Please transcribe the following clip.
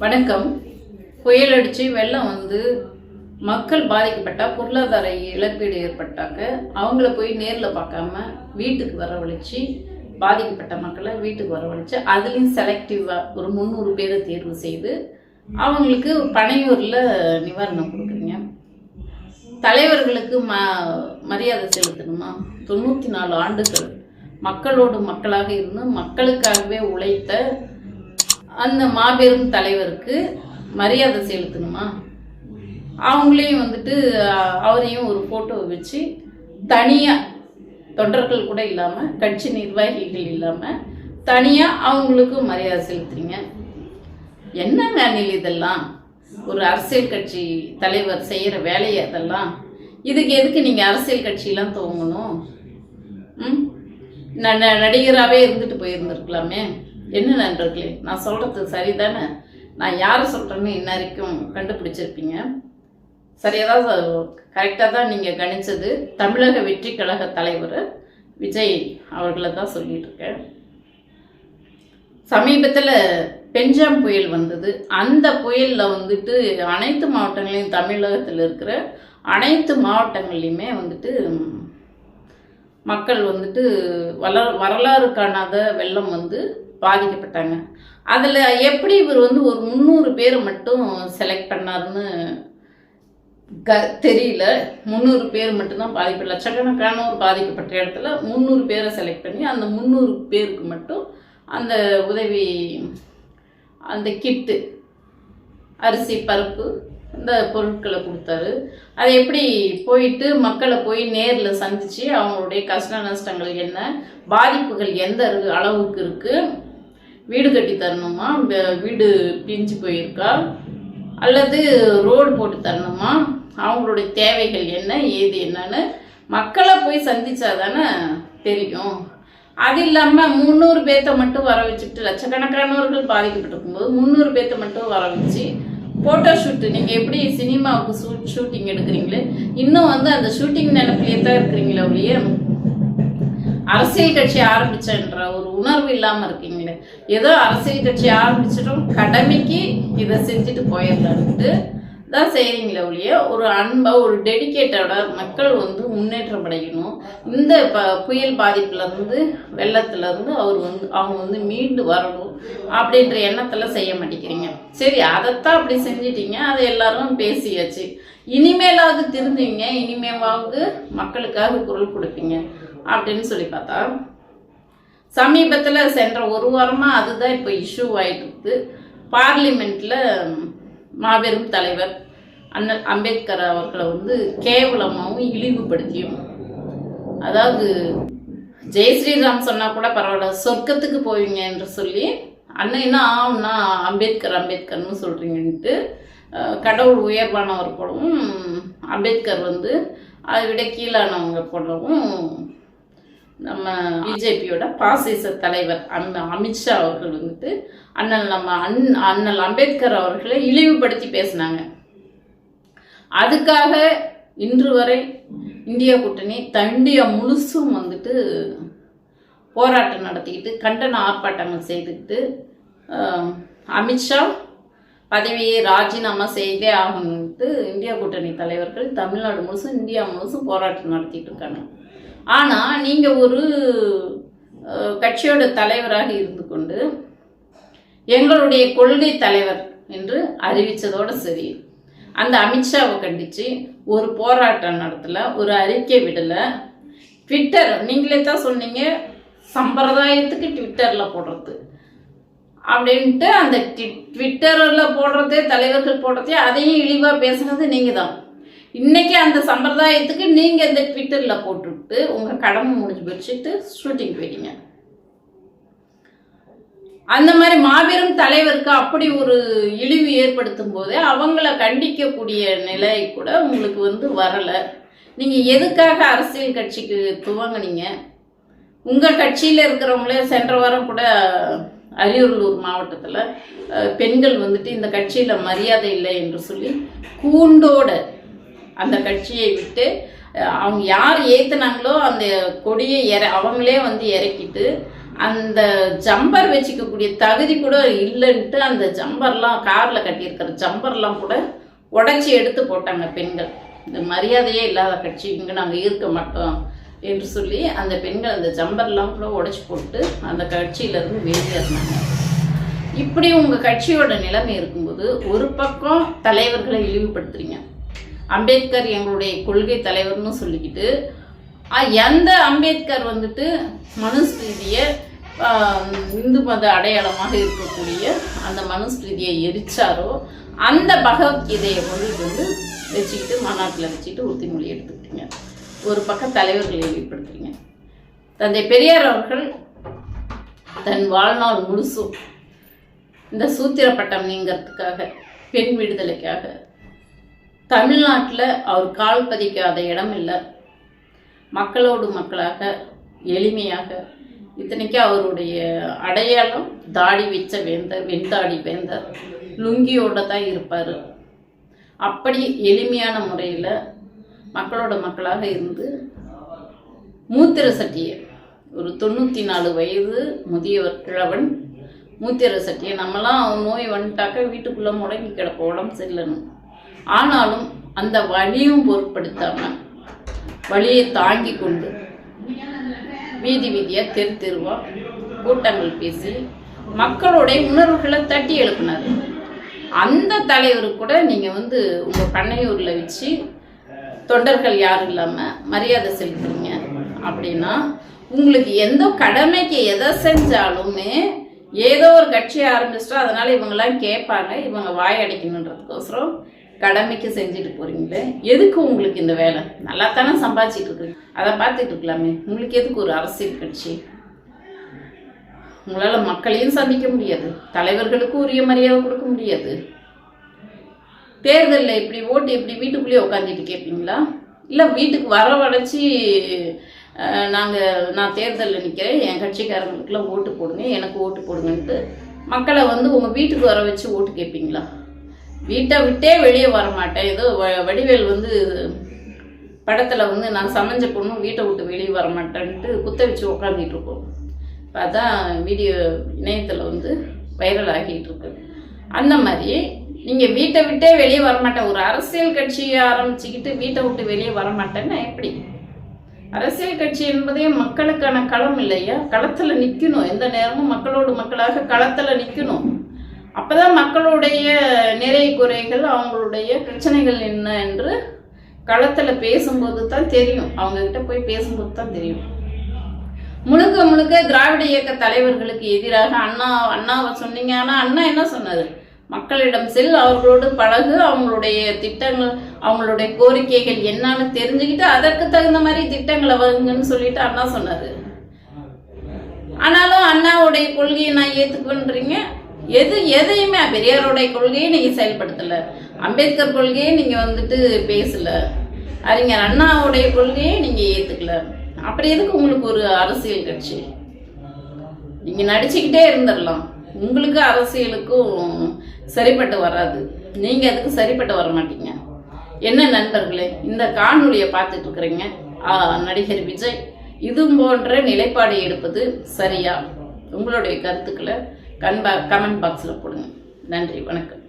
வணக்கம். புயல் அடித்து வெள்ளம் வந்து மக்கள் பாதிக்கப்பட்டால் பொருளாதார இழப்பீடு ஏற்பட்டாக்க அவங்கள போய் நேரில் பார்க்காம வீட்டுக்கு வரவழைச்சு பாதிக்கப்பட்ட மக்களை வீட்டுக்கு வரவழைச்சு அதுலேயும் செலக்டிவாக ஒரு முந்நூறு பேரை தேர்வு செய்து அவங்களுக்கு பனையூரில் நிவாரணம் கொடுக்குறீங்க. தலைவர்களுக்கு ம மரியாதை செலுத்தணுமா? தொண்ணூற்றி நாலு ஆண்டுகள் மக்களோடு மக்களாக இருந்து மக்களுக்காகவே உழைத்த அந்த மாபெரும் தலைவருக்கு மரியாதை செலுத்தணுமா? அவங்களையும் வந்துட்டு அவரையும் ஒரு ஃபோட்டோ வச்சு தனியாக தொண்டர்கள் கூட இல்லாமல் கட்சி நிர்வாகிகள் இல்லாமல் தனியாக அவங்களுக்கு மரியாதை செலுத்துறீங்க. என்னங்க அணில் இதெல்லாம்? ஒரு அரசியல் கட்சி தலைவர் செய்கிற வேலையை அதெல்லாம்? இதுக்கு எதுக்கு நீங்கள் அரசியல் கட்சியெலாம் துவங்கணும்? ம்? ந- ந- நடிகராகவே இருந்துட்டு போயிருந்துருக்கலாமே. என்ன நண்பர்களே நான் சொல்கிறது சரிதானே? நான் யாரை சொல்கிறேன்னு இன்ன வரைக்கும் கண்டுபிடிச்சிருப்பீங்க சரியாக தான் கரெக்டாக தான் நீங்கள் கணிச்சது. தமிழக வெற்றி கழக தலைவர் விஜய் அவர்களை தான் சொல்லிட்டு இருக்கேன். சமீபத்தில் பெஞ்சாம் புயல் வந்தது. அந்த புயலில் வந்துட்டு அனைத்து மாவட்டங்களையும் தமிழகத்தில் இருக்கிற அனைத்து மாவட்டங்கள்லையுமே வந்துட்டு மக்கள் வந்துட்டு வள வரலாறு காணாத வெள்ளம் வந்து பாதிக்கப்பட்டாங்க. அதில் எப்படி இவர் வந்து ஒரு முந்நூறு பேரை மட்டும் செலக்ட் பண்ணாருன்னு க தெரியல. முந்நூறு பேர் மட்டும்தான் பாதிப்பு. லட்சக்கணக்கானோர் பாதிக்கப்பட்ட இடத்துல முந்நூறு பேரை செலக்ட் பண்ணி அந்த முந்நூறு பேருக்கு மட்டும் அந்த உதவி அந்த கிட்டு அரிசி பருப்பு இந்த பொருட்களை கொடுத்தாரு. அது எப்படி போயிட்டு மக்களை போய் நேரில் சந்தித்து அவங்களுடைய கஷ்ட நஷ்டங்கள் என்ன பாதிப்புகள் எந்த அளவுக்கு இருக்குது வீடு கட்டி தரணுமா வீடு பிரிஞ்சு போயிருக்கா அல்லது ரோடு போட்டு தரணுமா அவங்களுடைய தேவைகள் என்ன ஏது என்னன்னு மக்களை போய் சந்திச்சாதானே தெரியும். அது இல்லாமல் முந்நூறு பேர்த்த மட்டும் வர வச்சுட்டு லட்சக்கணக்கானவர்கள் பாதிக்கப்பட்டிருக்கும்போது முந்நூறு பேர்த்த மட்டும் வர வச்சு ஃபோட்டோ ஷூட்டு நீங்கள் எப்படி சினிமாவுக்கு ஷூட் ஷூட்டிங் எடுக்கிறீங்களே? இன்னும் வந்து அந்த ஷூட்டிங் நினைப்பிலே தான் இருக்கிறீங்களே ஒழிய அரசியல் கட்சி ஆரம்பிச்சன்ற ஒரு உணர்வு இல்லாமல் இருக்கீங்களே. ஏதோ அரசியல் கட்சி ஆரம்பிச்சிட்டோம் கடமைக்கு இதை செஞ்சுட்டு போயிடலான்ட்டு தான் செய்கிறீங்களே ஒழிய ஒரு அன்பாக ஒரு டெடிகேட்டோட மக்கள் வந்து முன்னேற்றம் அடையணும். இந்த ப புயல் பாதிப்புலேருந்து வெள்ளத்துலேருந்து அவர் வந்து அவங்க வந்து மீண்டு வரணும் அப்படின்ற எண்ணத்தில் செய்ய மாட்டேங்கிறீங்க. சரி அதைத்தான் அப்படி செஞ்சிட்டீங்க. அதை எல்லாரும் பேசியாச்சு. இனிமேலாவது திருந்துவீங்க இனிமேலாவது மக்களுக்காக குரல் கொடுப்பீங்க அப்படின்னு சொல்லி பார்த்தா சமீபத்தில் சென்ற ஒரு வாரமாக அதுதான் இப்போ இஷ்யூ ஆகிட்டு இருக்குது பார்லிமெண்ட்டில் மாபெரும் தலைவர் அண்ணல் அம்பேத்கர் அவர்களை வந்து கேவலமாகவும் இழிவுபடுத்தியும் அதாவது ஜெய் ஸ்ரீராம் சொன்னால் கூட பரவாயில்ல சொர்க்கத்துக்கு போவீங்க என்று சொல்லி அண்ணன் என்ன ஆகும்னா அம்பேத்கர் அம்பேத்கர்னு சொல்கிறீங்கன்ட்டு கடவுள் உயர்வானவர் போலவும் அம்பேத்கர் வந்து அதை விட கீழானவங்க போலவும் நம்ம பிஜேபியோட பாசிச தலைவர் அந்த அமித்ஷா அவர்கள் வந்துட்டு அண்ணல் நம்ம அண் அண்ணல் அம்பேத்கர் அவர்களை இழிவுபடுத்தி பேசினாங்க. அதுக்காக இன்று வரை இந்திய கூட்டணி தண்டியை முழுசும் வந்துட்டு போராட்டம் நடத்திக்கிட்டு கண்டன ஆர்ப்பாட்டங்கள் செய்துக்கிட்டு அமித்ஷா பதவியை ராஜினாமா செய்தே ஆகணும்ட்டு இந்தியா கூட்டணி தலைவர்கள் தமிழ்நாடு முழுசும் இந்தியா முழுசும் போராட்டம் நடத்திட்டு இருக்காங்க. ஆனால் நீங்கள் ஒரு கட்சியோட தலைவராக இருந்து கொண்டு எங்களுடைய கொள்கை தலைவர் என்று அறிவித்ததோடு சரி. அந்த அமித்ஷாவை கண்டித்து ஒரு போராட்டம் நடத்தலை ஒரு அறிக்கை விடலை. ட்விட்டர் நீங்களே தான் சொன்னீங்க சம்பிரதாயத்துக்கு ட்விட்டரில் போடுறது. அப்படின்ட்டு அந்த ட்விட்டரில் போடுறதே தலைவர்கள் போடுறதே அதையும் இழிவாக பேசுனது நீங்கள் தான். இன்றைக்கி அந்த சம்பிரதாயத்துக்கு நீங்கள் இந்த ட்விட்டரில் போட்டுவிட்டு உங்கள் கடமை முடிஞ்சு வச்சுட்டு ஷூட்டிங் போயிட்டீங்க. அந்த மாதிரி மாபெரும் தலைவருக்கு அப்படி ஒரு இழிவு ஏற்படுத்தும் போதே அவங்கள கண்டிக்கக்கூடிய நிலை கூட உங்களுக்கு வந்து வரலை. நீங்கள் எதுக்காக அரசியல் கட்சிக்கு துவங்குனீங்க? உங்கள் கட்சியில் இருக்கிறவங்களே சென்ற வாரம் கூட அரியலூர் மாவட்டத்தில் பெண்கள் வந்துட்டு இந்த கட்சியில் மரியாதை இல்லை என்று சொல்லி கூண்டோட அந்த கட்சியை விட்டு அவங்க யார் ஏற்றுனாங்களோ அந்த கொடியை இற அவங்களே வந்து இறக்கிட்டு அந்த ஜம்பர் வச்சுக்கக்கூடிய தகுதி கூட இல்லைன்ட்டு அந்த ஜம்பர்லாம் காரில் கட்டியிருக்கிற ஜம்பர்லாம் கூட உடைச்சி எடுத்து போட்டாங்க பெண்கள். இந்த மரியாதையே இல்லாத கட்சி இங்கே நாங்கள் இருக்க மாட்டோம் என்று சொல்லி அந்த பெண்கள் அந்த ஜம்பர்லாம் கூட உடச்சி போட்டு அந்த கட்சியிலேருந்து வெளியேறினாங்க. இப்படி உங்கள் கட்சியோட நிலைமை இருக்கும்போது ஒரு பக்கம் தலைவர்களை இழிவுபடுத்துறீங்க. அம்பேத்கர் எங்களுடைய கொள்கை தலைவர்னு சொல்லிக்கிட்டு எந்த அம்பேத்கர் வந்துட்டு மனுஸ்மிருதியை இந்து மத அடையாளமாக இருக்கக்கூடிய அந்த மனுஸ்மிருதியை எரிச்சாரோ அந்த பகவத்கீதையை வந்து இது வந்து வச்சுக்கிட்டு மாநாட்டில் வச்சுக்கிட்டு உறுதிமொழி எடுத்துக்கிட்டீங்க. ஒரு பக்கம் தலைவர்களை இழிவுபடுத்துறீங்க தந்தை பெரியார் அவர்கள் தன் வாழ்நாள் முழுசும் இந்த சூத்திர பட்டம் நீங்கிறதுக்காக பெண் விடுதலைக்காக தமிழ்நாட்டில் அவர் கால் பதிக்காத இடம் இல்லை. மக்களோடு மக்களாக எளிமையாக இத்தனைக்கும் அவருடைய அடையாளம் தாடி வச்ச வேந்தர் வெண்தாடி வேந்தர் லுங்கியோட தான் இருப்பார். அப்படி எளிமையான முறையில் மக்களோட மக்களாக இருந்து மூத்திர சட்டியை ஒரு தொண்ணூற்றி நாலு வயது முதியவர் கிழவன் மூத்திர சட்டியை நம்மலாம் நோய் வந்துட்டாக்க வீட்டுக்குள்ளே முடங்கி கிடப்ப உடம்பு செல்லணும் ஆனாலும் அந்த வலியும் பொருட்படுத்தாமல் வலியை தாங்கி கொண்டு வீதி வீதியாக தெரு தெருவா கூட்டங்கள் பேசி மக்களுடைய உணர்வுகளை தட்டி எழுப்பினார். அந்த தலைவர் கூட நீங்கள் வந்து உங்கள் பண்ணையூரில் வச்சு தொண்டர்கள் யாரும் இல்லாமல் மரியாதை செலுத்துறீங்க அப்படின்னா உங்களுக்கு எந்த கடமைக்கு எதை செஞ்சாலுமே ஏதோ ஒரு கட்சியை ஆரம்பிச்சிட்டோம் அதனால் இவங்கெல்லாம் கேட்பாங்க இவங்க வாய் அடைக்கணுன்றதுக்கோசரம் கடமைக்கு செஞ்சுட்டு போறீங்களே? எதுக்கு உங்களுக்கு இந்த வேலை? நல்லா தானே சம்பாதிச்சிட்டு இருக்கு. அதை பார்த்துட்டு இருக்கலாமே. உங்களுக்கு எதுக்கு ஒரு அரசியல் கட்சி? உங்களால் மக்களையும் சந்திக்க முடியாது. தலைவர்களுக்கும் உரிய மரியாதை கொடுக்க முடியாது. தேர்தலில் இப்படி ஓட்டு இப்படி வீட்டுக்குள்ளேயே உட்காந்துட்டு கேட்பீங்களா இல்லை வீட்டுக்கு வரவழைச்சி நாங்கள் நான் தேர்தலில் நிற்கிறேன் என் கட்சிக்காரங்களுக்குலாம் ஓட்டு போடுங்க. எனக்கு ஓட்டு போடுங்கன்ட்டு மக்களை வந்து உங்கள் வீட்டுக்கு வர வச்சு ஓட்டு கேட்பீங்களா வீட்டை விட்டே வெளியே வர மாட்டேன் ஏதோ வ- வடிவேல் வந்து படத்தில் வந்து நான் சமைஞ்ச பொண்ணும் வீட்டை விட்டு வெளியே வர மாட்டேன்ட்டு குத்த வச்சு உக்காந்துட்டு இருக்கோம் பார்த்தா வீடியோ இணையத்தில் வந்து வைரல் ஆகிட்டு இருக்கு அந்த மாதிரி நீங்கள் வீட்டை விட்டே வெளியே வர மாட்டேன் ஒரு அரசியல் கட்சியை ஆரம்பிச்சுக்கிட்டு வீட்டை விட்டு வெளியே வர மாட்டேன்னா எப்படி? அரசியல் கட்சி என்பதே மக்களுக்கான களம் இல்லையா? களத்தில் நிற்கணும் எந்த நேரமும் மக்களோடு மக்களாக களத்தில் நிற்கணும் அப்போதான் மக்களுடைய நிறை குறைகள் அவங்களுடைய பிரச்சனைகள் என்ன என்று களத்தில் பேசும்போது தான் தெரியும். அவங்கக்கிட்ட போய் பேசும்போது தான் தெரியும். முழுக்க முழுக்க திராவிட இயக்க தலைவர்களுக்கு எதிராக அண்ணா அண்ணாவை சொன்னீங்க. ஆனால் அண்ணா என்ன சொன்னது மக்களிடம் செல் அவர்களோடு பழகு அவங்களுடைய திட்டங்கள் அவங்களுடைய கோரிக்கைகள் என்னன்னு தெரிஞ்சுக்கிட்டு அதற்கு தகுந்த மாதிரி திட்டங்களை வகுங்கன்னு சொல்லிட்டு அண்ணா சொன்னார். ஆனாலும் அண்ணாவுடைய கொள்கையை நான் ஏத்துக்குவேன்றீங்க. எது எதையுமே பெரியாருடைய கொள்கையை நீங்கள் செயல்படுத்தலை. அம்பேத்கர் கொள்கையை நீங்கள் வந்துட்டு பேசலை. அறிஞர் அண்ணாவுடைய கொள்கையை நீங்கள் ஏற்றுக்கல அப்புறம் எதுக்கு உங்களுக்கு ஒரு அரசியல் கட்சி? நீங்கள் நடிச்சுக்கிட்டே இருந்துடலாம் உங்களுக்கு அரசியலுக்கும் சரிப்பட்டு வராது. நீங்கள் அதுக்கு சரிப்பட்டு வர மாட்டீங்க. என்ன நண்பர்களே இந்த காணொலியை பார்த்துட்டு இருக்கிறீங்க. ஆ, நடிகர் விஜய். இது போன்ற நிலைப்பாடு எடுப்பது சரியா? உங்களுடைய கருத்துக்களை கன்பா கமெண்ட் பாக்ஸில் போடுங்க. நன்றி வணக்கம்.